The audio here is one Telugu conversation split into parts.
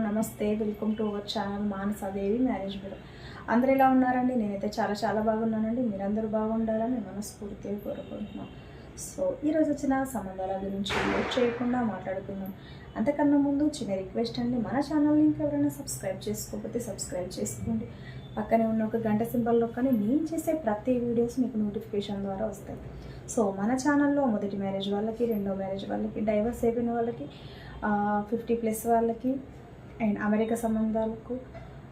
నమస్తే. Welcome to our channel Manasadevi marriage bureau అందరు ఎలా ఉన్నారండి? నేనైతే చాలా చాలా బాగున్నానండి. మీరందరూ బాగుండాలని మనస్ఫూర్తిగా కోరుకుంటున్నాం. సో ఈరోజు వచ్చిన సంబంధాల గురించి లేట్ చేయకుండా మాట్లాడుకుందాం. అంతకన్నా ముందు చిన్న రిక్వెస్ట్ అండి. మన ఛానల్ని ఇంకెవరైనా సబ్స్క్రైబ్ చేసుకోకపోతే సబ్స్క్రైబ్ చేసుకోండి. పక్కనే ఉన్న ఒక గంట సింబల్లో కానీ నేను చేసే ప్రతి వీడియోస్ మీకు నోటిఫికేషన్ ద్వారా వస్తాయి. సో మన ఛానల్లో మొదటి మ్యారేజ్ వాళ్ళకి రెండో మ్యారేజ్ వాళ్ళకి డైవర్స్ అయిపోయిన వాళ్ళకి ఫిఫ్టీ ప్లస్ వాళ్ళకి అండ్ అమెరికా సంబంధాలకు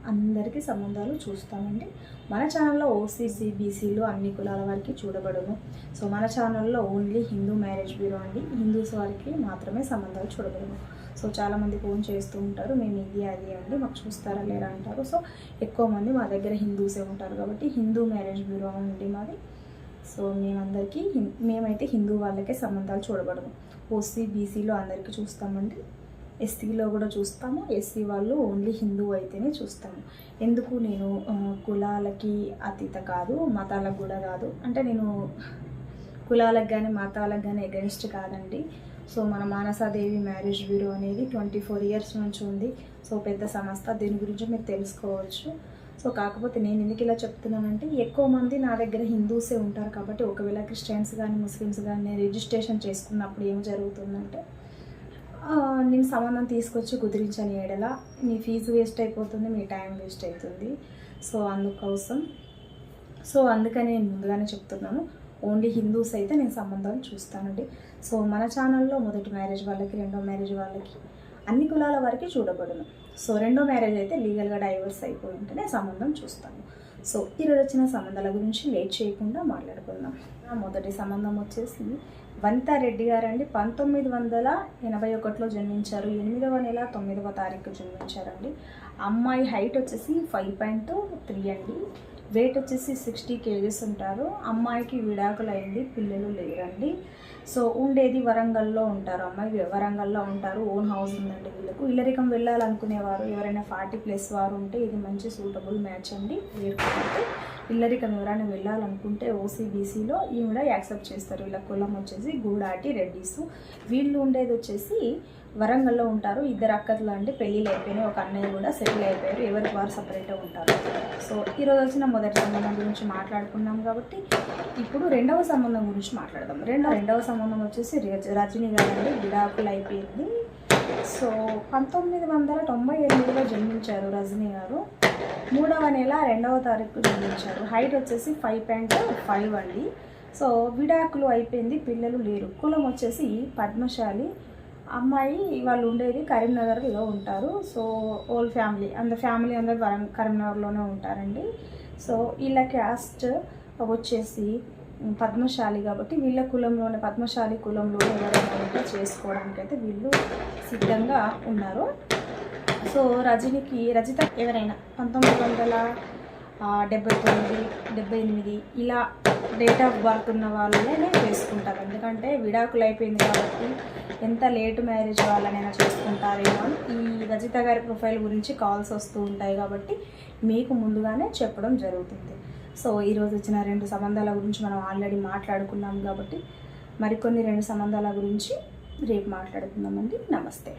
అందరికీ సంబంధాలు చూస్తామండి. మన ఛానల్లో ఓసీసీ బీసీలు అన్ని కులాల వారికి చూడబడము. సో మన ఛానల్లో ఓన్లీ హిందూ మ్యారేజ్ బ్యూరో అండి. హిందూస్ వారికి మాత్రమే సంబంధాలు చూడబడము. సో చాలామంది ఫోన్ చేస్తూ ఉంటారు. మేము ఇది అది అండి మాకు చూస్తారా లేరా? అంటారు. సో ఎక్కువ మంది మా దగ్గర హిందూసే ఉంటారు కాబట్టి హిందూ మ్యారేజ్ బ్యూరో అండి మాది. సో మేమందరికీ హిం- మేమైతే హిందూ వాళ్ళకే సంబంధాలు చూడబడము. ఓసీ బీసీలో అందరికీ చూస్తామండి. ఎస్సీలో కూడా చూస్తాము. ఎస్సీ వాళ్ళు ఓన్లీ హిందూ అయితేనే చూస్తాము. ఎందుకు నేను కులాలకి అతీత కాదు మతాలకు కూడా కాదు అంటే నేను కులాలకు కానీ మతాలకు కానీ అగెన్స్ట్ కాదండి. సో మన మానసాదేవి మ్యారేజ్ బ్యూరో అనేది ట్వంటీ ఫోర్ ఇయర్స్ నుంచి ఉంది. సో పెద్ద సంస్థ. దీని గురించి మీరు తెలుసుకోవచ్చు. సో కాకపోతే నేను ఎందుకు ఇలా చెప్తున్నానంటే ఎక్కువ మంది నా దగ్గర హిందూసే ఉంటారు కాబట్టి ఒకవేళ క్రిస్టియన్స్ కానీ ముస్లిమ్స్ కానీ రిజిస్ట్రేషన్ చేసుకున్నప్పుడు ఏం జరుగుతుందంటే నేను సంబంధం తీసుకొచ్చి కుదిరించని ఏడల మీ ఫీజు వేస్ట్ అయిపోతుంది మీ టైం వేస్ట్ అవుతుంది. సో అందుకోసం. సో అందుకని నేను ముందుగానే చెప్తున్నాను. ఓన్లీ హిందూస్ అయితే నేను సంబంధాలు చూస్తానండి. సో మన ఛానల్లో మొదటి మ్యారేజ్ వాళ్ళకి రెండో మ్యారేజ్ వాళ్ళకి అన్ని కులాల వరకు చూడబడును. సో రెండో మ్యారేజ్ అయితే లీగల్గా డైవర్స్ అయిపోయి ఉంటేనే సంబంధం చూస్తాను. సో ఈరోజు వచ్చిన సంబంధాల గురించి లేట్ చేయకుండా మాట్లాడుకుందాం. నా మొదటి సంబంధం వచ్చేసి వనితా రెడ్డి గారండి. పంతొమ్మిది వందల ఎనభై ఒకటిలో జన్మించారు. ఎనిమిదవ నెల తొమ్మిదవ తారీఖు జన్మించారండి. అమ్మాయి హైట్ వచ్చేసి ఫైవ్ పాయింట్ త్రీ అండి. వెయిట్ వచ్చేసి సిక్స్టీ కేజీస్ ఉంటారు. అమ్మాయికి విడాకులు అయింది పిల్లలు లేరండి. సో ఉండేది వరంగల్లో ఉంటారు అమ్మాయి. వరంగల్లో ఉంటారు ఓన్ హౌస్ ఉందండి వీళ్ళకు. ఇల్లరికం వెళ్ళాలనుకునేవారు ఎవరైనా ఫార్టీ ప్లస్ వారు ఉంటే ఇది మంచి సూటబుల్ మ్యాచ్ అండి. లేకపోతే ఇల్లరిక వివరాన్ని వెళ్ళాలనుకుంటే ఓసీబీసీలో ఈవిడ యాక్సెప్ట్ చేస్తారు. వీళ్ళ కులం వచ్చేసి గూడాటి రెడ్డిస్. వీళ్ళు ఉండేది వచ్చేసి వరంగల్లో ఉంటారు. ఇద్దరు అక్కలు అంటే పెళ్ళిళ్ళు అయిపోయినాయి. ఒక అన్నయ్య కూడా సెటిల్ అయిపోయారు. ఎవరికి వారు సపరేట్గా ఉంటారు. సో ఈరోజు వచ్చిన మొదటి సంబంధం గురించి మాట్లాడుకున్నాం కాబట్టి ఇప్పుడు రెండవ సంబంధం గురించి మాట్లాడదాం. రెండవ రెండవ సంబంధం వచ్చేసి రజ- రజనీ గారండి. విడాకులు అయిపోయింది. సో పంతొమ్మిది వందల తొంభై ఎనిమిదిలో జన్మించారు రజనీ గారు. మూడవ నెల రెండవ తారీఖు జన్మించారు. హైట్ వచ్చేసి ఫైవ్ పాయింట్ ఫైవ్ అండి. సో విడాకులు అయిపోయింది పిల్లలు లేరు. కులం వచ్చేసి పద్మశాలి. అమ్మాయి వాళ్ళు ఉండేది కరీంనగర్లో ఉంటారు. సో ఓల్ ఫ్యామిలీ అంద ఫ్యామిలీ అందరు కరీంనగర్లోనే ఉంటారండి. సో వీళ్ళ క్యాస్ట్ వచ్చేసి పద్మశాలి కాబట్టి వీళ్ళ కులంలోనే పద్మశాలి కులంలోనే ఎవరైనా ఉంటే చేసుకోవడానికి అయితే వీళ్ళు సిద్ధంగా ఉన్నారు. సో రజనీకి రజిత ఎవరైనా పంతొమ్మిది వందల డెబ్బై తొమ్మిది డెబ్బై ఎనిమిది ఇలా డేట్ ఆఫ్ బర్త్ ఉన్న వాళ్ళనే చేసుకుంటారు. ఎందుకంటే విడాకులు అయిపోయింది కాబట్టి ఎంత లేట్ మ్యారేజ్ వాళ్ళనైనా చేసుకుంటారేమో ఈ రజిత గారి ప్రొఫైల్ గురించి కాల్స్ వస్తూ ఉంటాయి కాబట్టి మీకు ముందుగానే చెప్పడం జరుగుతుంది. సో ఈరోజు వచ్చిన రెండు సంబంధాల గురించి మనం ఆల్రెడీ మాట్లాడుకున్నాం కాబట్టి మరికొన్ని రెండు సంబంధాల గురించి రేపు మాట్లాడుకుందామండి. నమస్తే.